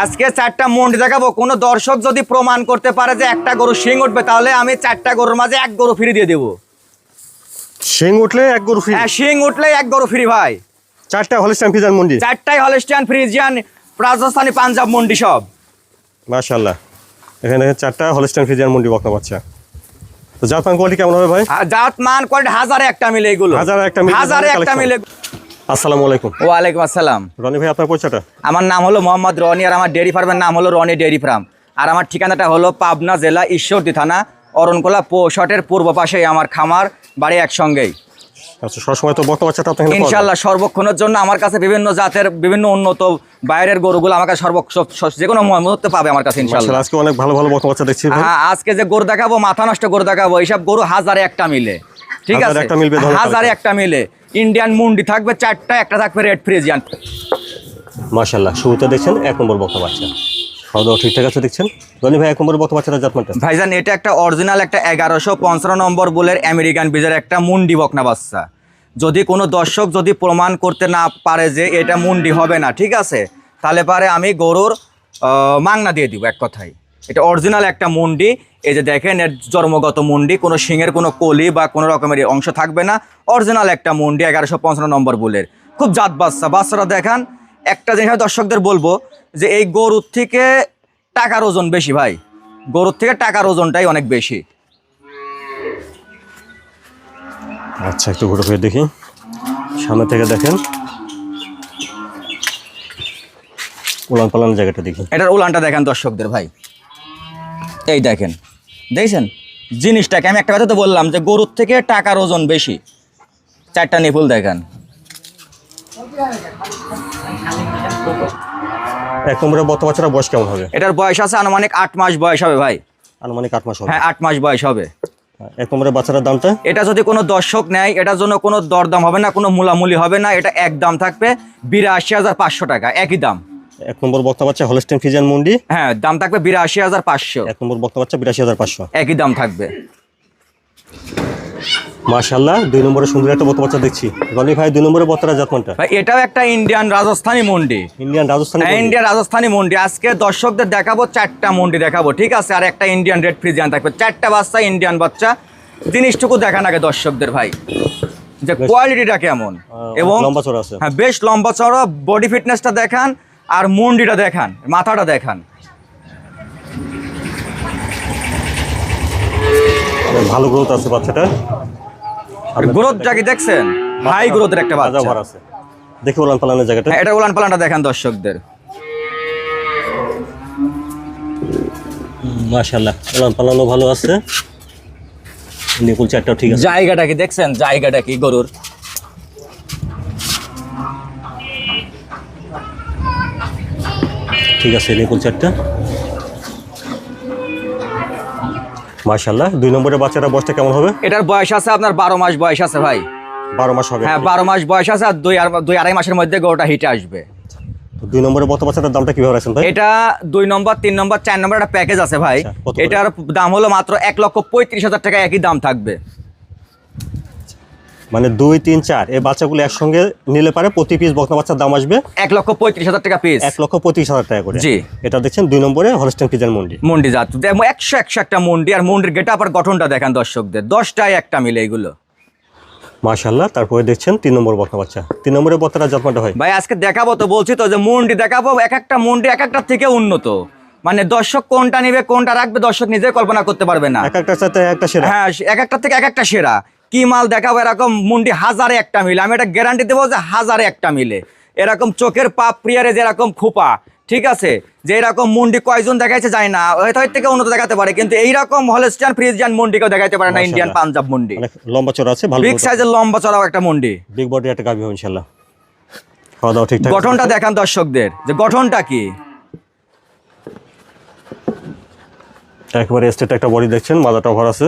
আজকে চারটা মন্ডি দেখাবো। কোনো দর্শক যদি প্রমাণ করতে পারে যে একটা গরু শিং উঠবে তাহলে আমি চারটা গরুর মাঝে এক গরু ফ্রি দিয়ে দেবো। শিং উঠলে এক গরু ফ্রি হ্যাঁ শিং উঠলে এক গরু ফ্রি ভাই। চারটা হলিস্টান ফিজান মন্ডি? চারটাই হলস্টিয়ান ফ্রিজিয়ান রাজস্থানি পাঞ্জাব মন্ডি সব। মাশাল্লাহ এখানে চারটা হলিস্টান ফিজিয়ান মন্ডি বকনা বাচ্চা। তো জাপান কোয়ালিটি কেমন হবে ভাই? জাত মান কোয়ালিটি হাজারে একটা মিলে এগুলো। হাজারে একটা মিলে হাজারে একটা মিলে আসসালামু আলাইকুম। ওয়ালাইকুম আসসালাম। রনি ভাই আপনার পয়সাটা আমার নাম হলো মোহাম্মদ রনি আর আমার ডেয়ারি ফার্মের নাম হলো রনি ডেয়ারি ফার্ম। আর আমার ঠিকানাটা হলো পাবনা জেলা ঈশ্বরদী থানা অরণকোলা পৌষটের পূর্ব পাশেই আমার খামার বাড়ি একসঙ্গেই। আচ্ছা। ইনশাল্লাহ সর্বক্ষণের জন্য আমার কাছে বিভিন্ন জাতের বিভিন্ন উন্নত বাইরের গরুগুলো আমার কাছে যে কোনো মুহূর্তে পাবে আমার কাছে ইনশাল্লাহ। আজকে অনেক ভালো ভালো দেখছি হ্যাঁ আজকে যে গরু দেখাবো মাথা নষ্ট গরু দেখাবো এইসব গরু হাজারে একটা মিলে। ঠিক আছে? একটা মিলবে হাজারে একটা মিলে। ইন্ডিয়ান মুন্ডি থাকবে চারটা একটা থাকবে রেড ফ্রিজিয়ান মাশাল্লাহ শুরুতে দেখছেন এক নম্বর বকনা বাচ্চা। খাওয়া দাওয়া ঠিকঠাক আছে দেখছেন? রনি ভাই এক নম্বর বকনা বাচ্চাটা জাতমানটা। ভাইজান এটা একটা অরিজিনাল একটা এগারোশো পঞ্চান্ন নম্বর বলের আমেরিকান বীজের একটা মুন্ডি বকনা বাচ্চা। যদি কোনো দর্শক যদি প্রমাণ করতে না পারে যে এটা মুন্ডি হবে না ঠিক আছে? তাহলে পারে আমি গরুর মাংনা দিয়ে দিব এক কথায়। এটা অরিজিনাল একটা মুন্ডি। এই যে দেখেন এর জন্মগত মুন্ডি কোনো শিঙের কোনো কলি বা কোনো রকমের অংশ থাকবে না। অরিজিনাল একটা মুন্ডি এগারোশো পঞ্চান্ন নম্বর বুলের খুব জাত বাচ্চা। বাচ্চারা দেখান একটা জিনিস দর্শকদের বলব যে এই গরুর থেকে টাকার ওজন বেশি ভাই। গরুর থেকে টাকার ওজনটাই অনেক বেশি। আচ্ছা একটু ঘুরে ফিরে দেখি। সামনে থেকে দেখেন। উলান পালান জায়গাটা দেখি। এটার উলানটা দেখেন দর্শকদের ভাই। এই দেখেন দেখছেন? জিনিসটাকে আমি একটা কথা তো বললাম যে গরুর থেকে টাকার ওজন বেশি। চারটা নিপুল দেখেন। এক নম্বরে বাচ্চাটা বয়স কেমন হবে? এটার বয়স আছে আনুমানিক আট মাস বয়স হবে ভাই। আনুমানিক আট মাস হবে। হ্যাঁ আট মাস বয়স হবে। এক নম্বরে বাচ্চাটার দামটা? এটা যদি কোনো দর্শক নেয় এটার জন্য কোনো দরদাম হবে না কোনো মূলামূলি হবে না এটা এক দাম থাকবে বিরাশি হাজার পাঁচশো টাকা একই দাম। এক নম্বর বক্তা বাচ্চা হলস্টেন ফিজিয়ান মন্ডি হ্যাঁ দাম থাকবে বিরাশি হাজার পাঁচশো। এক নম্বর বক্তা বাচ্চা বিরাশি হাজার পাঁচশো। একই দাম থাকবে। মাশাল্লাহ দুই নম্বরে সুন্দর একটা বক্তা বাচ্চা দেখছি। রনি ভাই দুই নম্বরে বক্তারা জাতমানটা। ভাই এটাও একটা Indian Rajasthani Mondi Indian Rajasthani. Indian Rajasthani Mondi আজকে দর্শকদের দেখাবো চারটা মন্ডি দেখাবো ঠিক আছে? আর একটা ইন্ডিয়ান রেড ফ্রিজিয়ান থাকবে। চারটা বাচ্চা ইন্ডিয়ান বাচ্চা। জিনিসটুকু দেখান আগে দর্শকদের ভাই। যে কোয়ালিটিটা কেমন? এবং লম্বা চড়া আছে। হ্যাঁ বেশ লম্বা চড়া। বডি ফিটনেসটা দেখান। আর মুন্ডিটা দেখান মাথাটা দেখান। ভালো গ্রোথ আছে বাচ্চাটা গ্রোথটা কি দেখছেন হাই গ্রোথের একটা বাচ্চা। ভর আছে। দেখি উলান পালানের জায়গাটা। হ্যাঁ, এটা উলান পালানটা দেখান দর্শকদের। মাশাল্লাহ উলান পালানো ভালো আছে। নিকুল চারটাও ঠিক আছে। জায়গাটা কি দেখছেন? জায়গাটা কি গরুর? ঠিক আছে নিকুল চারটা মাশাল্লাহ দুই নম্বরের বাচ্চাটা বয়সটা কেমন হবে? এটার বয়স আছে আপনার বারো মাস বয়স আছে ভাই। বারো মাস হবে। হ্যাঁ বারো মাস বয়স আছে আর দুই দুই আড়াই মাসের মধ্যে গরুটা হিটে আসবে। তো দুই নম্বরের বত বাচ্চাটার দামটা কীভাবে রাখছেন ভাই? এটা দুই নম্বর তিন নম্বর চার নম্বর একটা প্যাকেজ আছে ভাই। আচ্ছা, এটার দাম হলো মাত্র এক লক্ষ পঁয়ত্রিশ হাজার টাকা একই দাম থাকবে। মানে দুই তিন চার এই বাচ্চাগুলো একসঙ্গে নিলে পারে প্রতি পিস বকনা বাচ্চার দাম আসবে এক লক্ষ পঁয়ত্রিশ হাজার টাকা পিস এক লক্ষ পঁচিশ হাজার টাকা করে। জি। এটা দেখছেন দুই নম্বরে হলস্টেন পিজান মন্ডি। মুন্ডি জাত। দেখো একশো একশো একটা মন্ডি আর মুন্ডির গেটা আবার গঠনটা দেখান দর্শকদের। দশটায় একটা মিলে এগুলো। মাশাল্লাহ তারপরে দেখছেন তিন নম্বর বকনা বাচ্চা। তিন নম্বরের বত্তারা যত্নটা হয়। ভাই আজকে দেখাবো তো বলছি তো যে মন্ডি দেখাবো এক একটা মন্ডি এক একটা থেকে উন্নত। মানে দর্শক কোনটা নিবে কোনটা রাখবে দর্শক নিজে কল্পনা করতে পারবে না। এক একটা সাথে একটা সেরা। হ্যাঁ এক একটা থেকে এক একটা সেরা। কি মাল দেখাবো? এরকম মুন্ডি হাজারে একটা মিলে। আমি এটা গ্যারান্টি দেবো যে হাজারে একটা মিলে। এরকম চোখের পাপ প্রিয়ারে যেরকম খোপা ঠিক আছে? যে এরকম মুন্ডি কয়জন দেখাইছে যায় না। হয়তো এর থেকে উন্নত দেখাতে পারে কিন্তু এইরকম হলস্টিয়ান ফ্রিজিয়ান মুন্ডিকেও দেখাইতে পারে না ইন্ডিয়ান পাঞ্জাব মুন্ডি। লম্বা চড়া আছে ভালো বিগ সাইজের লম্বা চড়াও একটা মুন্ডি। বিগ বডি একটা গাভি হবে ইনশাল্লাহ খাওয়া দাওয়া ঠিকঠাক গঠনটা দেখান দর্শকদের। যে গঠনটা কি? একবারে স্টেট একটা বডি দেখছেন মাজাটা ভর আছে।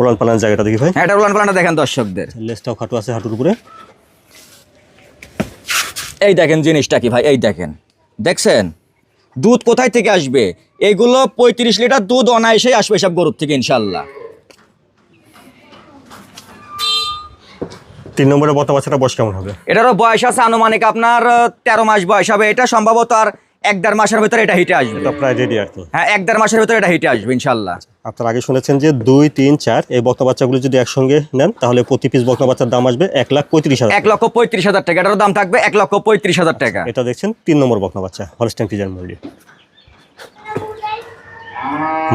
উলান পালান জায়গাটা দেখি ভাই। হ্যাঁ এটা উলান পালানটা দেখান দর্শকদের। লেসটাও খাটু আছে হাঁটুর উপরে। এই দেখেন জিনিসটা কি ভাই এই দেখেন। দেখছেন? দুধ কোথায় থেকে আসবে? এগুলো পঁয়ত্রিশ লিটার দুধ অনায়াসেই আসবে সব গরুর থেকে ইনশাল্লাহ তিন নম্বরের বত বাচ্চাটা বয়স কেমন হবে? এটারও বয়স আছে আনুমানিক আপনার তেরো মাস বয়স হবে। এটা সম্ভবত আর এক দেড় মাসের ভিতরে এটা হিটে আসবে। এটা প্রায় রেডি আর কি। হ্যাঁ এক দেড় মাসের ভিতরে এটা হিটে আসবে ইনশাল্লাহ আপনারা আগে শুনেছেন যে দুই তিন চার এই বক্তা বাচ্চাগুলো যদি একসঙ্গে নেন তাহলে প্রতি পিস বক্তা বাচ্চার দাম আসবে এক লাখ পঁয়ত্রিশ হাজার এক লক্ষ পঁয়ত্রিশ হাজার টাকা এটার দাম থাকবে এক লক্ষ পঁয়ত্রিশ হাজার টাকা। এটা দেখছেন তিন নম্বর বকনা বাচ্চা হলস্টেন ফিজার মুরগি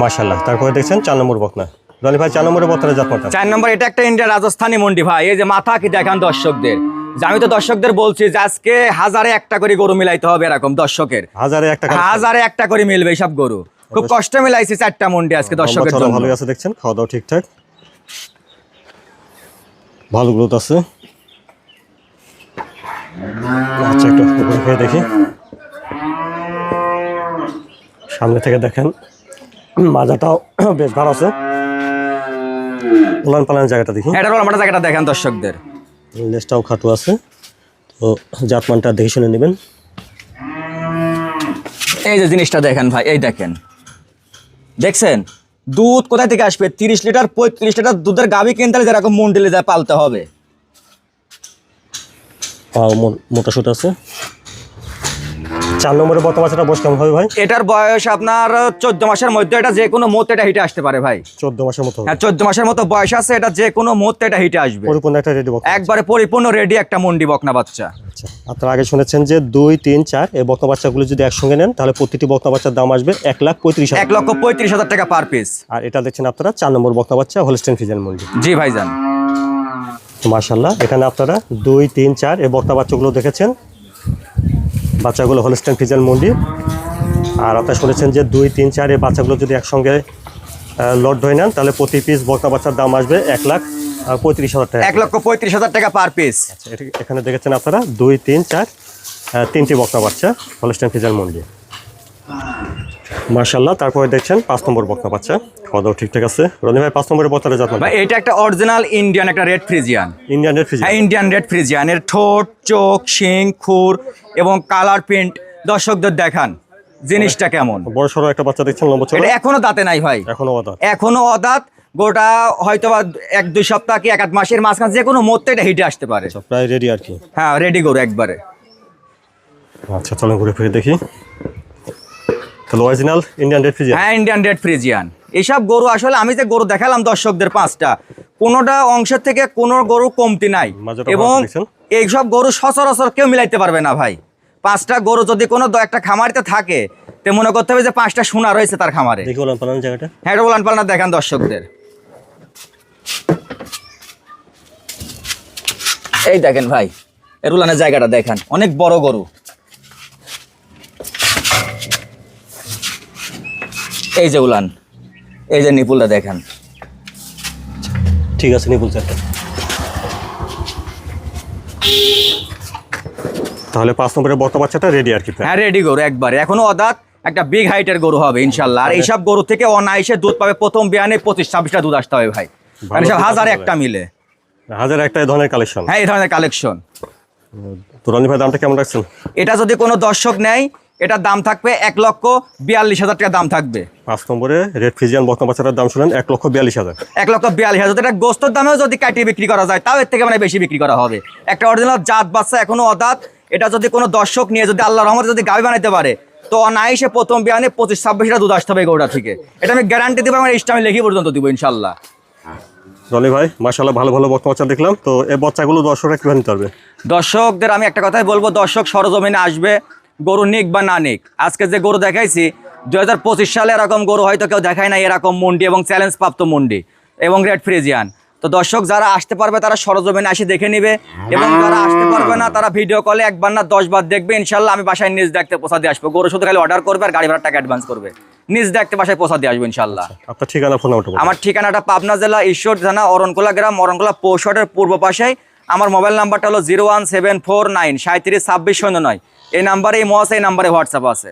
মাশাল্লাহ তারপরে দেখছেন চার নম্বর বকনা রনি ভাই চার নম্বরের বকনার জাতমাটা চার নম্বর এটা একটা ইন্ডিয়া রাজস্থানী মন্ডি ভাই এই যে মাথা কি দেখান দর্শকদের। যে আমি তো দর্শকদের বলছি যে আজকে হাজারে একটা করে গরু মিলাইতে হবে এরকম দর্শকের। হাজারে একটা হাজারে একটা করে মিলবে সব গরু। খুব কষ্ট মিলাইছি চারটা মন্ডি আজকে দর্শকের জন্য। ভালো আছে দেখছেন খাওয়া দাওয়া ঠিকঠাক। ভালো গ্রোথ আছে। আচ্ছা একটু উপরে খেয়ে দেখি। সামনে থেকে দেখেন মাজাটাও বেশ ভালো আছে। উলান পালানের জায়গাটা দেখি। আমরা জায়গাটা দেখেন দর্শকদের। লেজটাও খাটো আছে। তো জাতমানটা দেখে শুনে নেবেন। এই যে জিনিসটা দেখেন ভাই এই দেখেন। দেখছেন? দুধ কোথায় থেকে আসবে? তিরিশ লিটার পঁয়ত্রিশ লিটার দুধের গাভি কিনতে হলে যেরকম মন্ডিলে যা পালতে হবে। মোটা সুট আছে। চার নম্বরে বর্তমান বাচ্চাটা বয়স কেমন হবে ভাই? এটার বয়স আপনার চোদ্দ মাসের মধ্যে এটা যে কোনো মুহূর্তে এটা হিটে আসতে পারে ভাই। চোদ্দ মাসের মতো হ্যাঁ চোদ্দ মাসের মতো বয়স আছে এটা যে কোনো মুহূর্তে এটা হিটে আসবে। পরিপূর্ণ একটা রেডি একবারে পরিপূর্ণ রেডি একটা মন্ডি বকনা বাচ্চা। আচ্ছা আপনারা আগে শুনেছেন যে দুই তিন চার এই বক্তা বাচ্চাগুলো যদি একসঙ্গে নেন তাহলে প্রতিটি বক্তা বাচ্চার দাম আসবে এক লাখ পঁয়ত্রিশ এক হাজার লক্ষ পঁয়ত্রিশ হাজার টাকা পার পিস আর এটা দেখছেন আপনারা চার নম্বর বক্তা বাচ্চা হোলস্টেন ফিজান মন্ডি। জি ভাইজান। মার্শাল্লাহ এখানে আপনারা দুই তিন চার এই বক্তা বাচ্চাগুলো দেখেছেন বাচ্চাগুলো হলস্টেন ফিজান মন্ডি। আর আপনারা শুনেছেন যে দুই তিন চার এই বাচ্চাগুলো যদি একসঙ্গে লট ধরে নেন তাহলে প্রতি পিস বক্তা বাচ্চার দাম আসবে এক লাখ পঁয়ত্রিশ হাজার টাকা। এক লক্ষ পঁয়ত্রিশ হাজার টাকা পার পিস আচ্ছা, এখানে দেখেছেন আপনারা? দুই তিন চার তিনটি বক্তা বাচ্চা হলস্টেন ফিজার মন্ডি। মার্শাল্লাহ তারপরে দেখছেন পাঁচ নম্বর বক্তা বাচ্চা। খাওয়া দাওয়া ঠিকঠাক আছে? রনি ভাই পাঁচ নম্বরের বক্তাটা যত্ন ভাই এটা একটা অরিজিনাল ইন্ডিয়ান একটা রেড ফ্রিজিয়ান ইন্ডিয়ান রেড হ্যাঁ ইন্ডিয়ান রেড ফ্রিজিয়ান এর ঠোঁট চোখ শিং খুর এবং কালার প্রিন্ট দর্শকদের দেখান জিনিসটা কেমন? বড় সড়ো একটা বাচ্চা দেখছেন লম্বা এটা এখনও দাঁতে নাই ভাই। এখনও বাতা এখনও অদাঁত গোটা হয়তো বা এক দুই সপ্তাহ কি এক আধ মাসের মাঝখানে যে কোনো মধ্যে এটা হিটে আসতে পারে। আচ্ছা প্রায় রেডি আর কি। হ্যাঁ রেডি গরু একবারে। আচ্ছা চলেন ঘুরে ফিরে দেখি। তাহলে অরিজিনাল ইন্ডিয়ান রেড ফিজার হ্যাঁ ইন্ডিয়ান রেড ফ্রিজিয়ান এইসব গরু আসলে আমি যে গরু দেখালাম দর্শকদের পাঁচটা কোনোটা অংশের থেকে কোনো গরু কমতি নাই। এবং এইসব গরু সচরাচর কেউ মিলাইতে পারবে না ভাই। পাঁচটা গরু যদি কোনো একটা খামারিতে থাকে তে মনে করতে হবে যে পাঁচটা সোনা রয়েছে তার খামারে। জায়গাটা। হ্যাঁ এটা পালনা দেখান দর্শকদের। এই দেখেন ভাই এর উলানের জায়গাটা দেখান অনেক বড় গরু। এই যে উলান এই যে নিপুলটা দেখেন। ঠিক আছে নিপুল চারটা তাহলে পাঁচ নম্বরের বর্তা বাচ্চাটা রেডি আর কি হ্যাঁ রেডি গরু একবারে। এখনও অদাত একটা বিগ হাইটের গরু হবে ইনশাল্লাহ। আর এইসব গরু থেকে অনায়াসে দুধ পাবে। প্রথম বিয়ানে পঁচিশ ছাব্বিশটা দুধ আসতে হবে ভাই। মানে সব হাজারে একটা মিলে। হাজার একটা ধরনের কালেকশন হ্যাঁ এই ধরনের কালেকশন তো রনি ভাই দামটা কেমন রাখছেন? এটা যদি কোনো দর্শক নেয় এটার দাম থাকবে এক লক্ষ বিয়াল্লিশ হাজার টাকা দাম থাকবে। পাঁচ নম্বরে রেড ফিজিয়ান বর্তা বাচ্চাটার দাম শুনেন এক লক্ষ বিয়াল্লিশ হাজার। এক লক্ষ বিয়াল্লিশ হাজার। এটা গোস্তর দামেও যদি কাটিয়ে বিক্রি করা যায় তাও এর থেকে মানে বেশি বিক্রি করা হবে। একটা অরিজিনাল জাত বাচ্চা এখনও অদাত। এটা যদি কোনো দর্শক নিয়ে যদি আল্লাহ রহমতে যদি গাভি বানাইতে পারে তো অনায়াসে প্রথম বিয়ানে পঁচিশ ছাব্বিশটা দুধ আসতে হবে গরুটা থেকে। এটা আমি গ্যারান্টি দিব আমার ইস্টামে লিখি পর্যন্ত দিব ইনশাল্লাহ রনি ভাই মাসাল্লাহ ভালো ভালো বর্তা বাচ্চা দেখলাম। তো এই বাচ্চাগুলো দর্শকরা কীভাবে নিতে পারবে? দর্শকদের আমি একটা কথাই বলব দর্শক সরজমিনে আসবে গরু নিক বা না নিক? আজকে যে গরু দেখাইছি দু হাজার পঁচিশ সালে এরকম গরু হয়তো কেউ দেখায় না এরকম মন্ডি এবং চ্যালেঞ্জ প্রাপ্ত মন্ডি এবং রেড ফ্রিজিয়ান। তো দর্শক যারা আসতে পারবে তারা সরজমিনে আসি দেখে নিবে এবং যারা আসতে পারবে না তারা ভিডিও কলে একবার না দশ বার দেখবে। ইনশাল্লাহ আমি বাসায় নিজ দেখতে পোষা দিয়ে আসব। গরু শুধু খালি অর্ডার করবে আর গাড়ি ভাড়া টাকা অ্যাডভান্স করবে। নিজ দেখতে বাসায় পোষা দিয়ে আসব ইনশাল্লাহ আপনার ঠিকানা ফোন আমার ঠিকানাটা পাবনা জেলা ঈশ্বর থানা অরণকোলা গ্রাম অরণকোলা পৌষটের পূর্ব পাশে। আমার মোবাইল নাম্বারটা হলো zero one seven four nine সাঁত্রিশ ছাব্বিশ শূন্য নয়। এই নাম্বারে এই মহাশয় এই নাম্বারে হোয়াটসঅ্যাপ আছে।